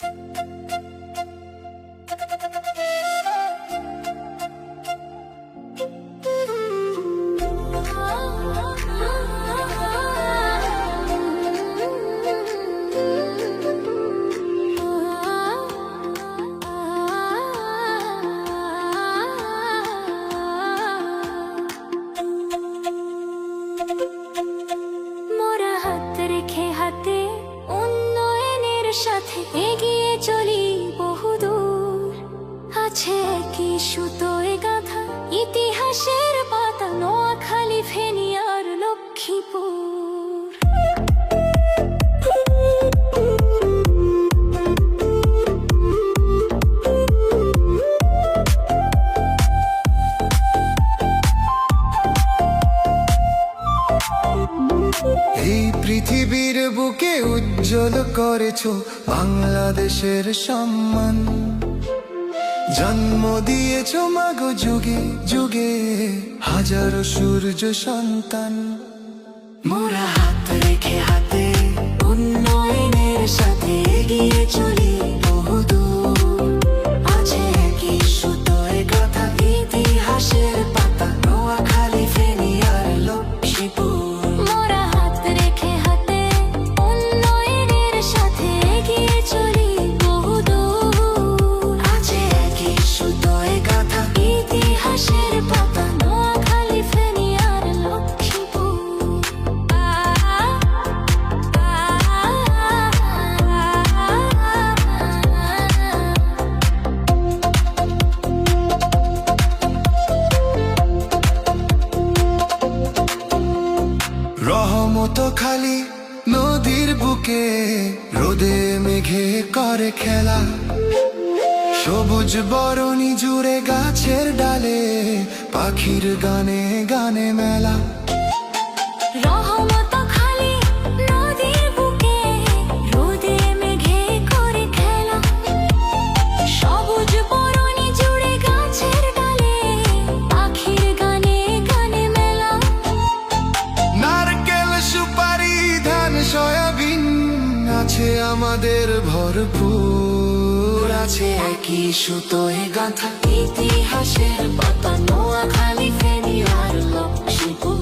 মোরা সুতোয় গাথা ইতিহাসের পাতা নোয়াখালী ফেনী আর লক্ষ্মীপুর। এই পৃথিবীর বুকে উজ্জ্বল করেছ বাংলাদেশের সম্মান। জন্ম দিয়েছ মাগো যুগে যুগে, হাজারো সূর্য সন্তান। মোরা হাত রেখে হাতে, উন্নয়নের সাথে এগিয়ে চলি। খালি নদীর বুকে, রোদে মেঘে করে খেলা। সবুজ বরণী জুড়ে গাছের ডালে, পাখির গানে গানে মেলা। আমাদের ভরপুর আছে একই সুতোয় গাঁথা ইতিহাসের পাতা নোয়াখালী ফেনী আর লক্ষ্মীপুর।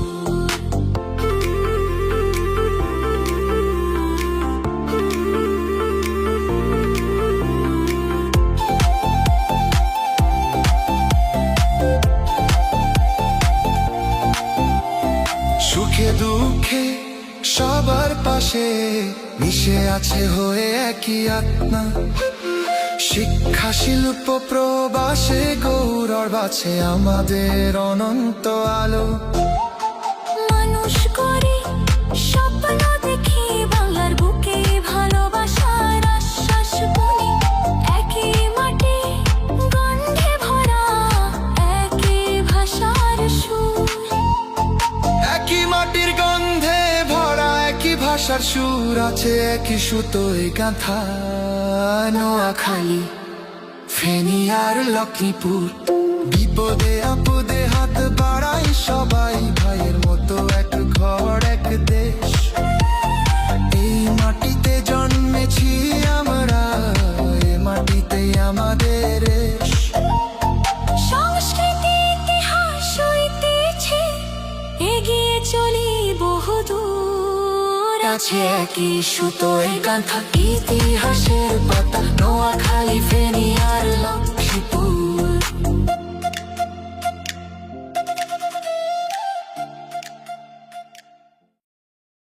সুখে দুঃখে সবার পাশে মিশে আছে হয়ে একই আত্মা। শিক্ষা শিল্প প্রবাসে গৌরব আছে আমাদের অনন্ত আলো। ভাষার সুর আছে একই সুতোয় গাঁথা নোয়াখালী। ফেনী আর লক্ষ্মীপুর। বিপদে আপদে হাত বাড়াই সবাই ভাইয়ের মতো এক ঘর আছে একই সুতো এই গান ইতিহাসের পাতা নোয়া খালি ফেনি আর লঙ্কা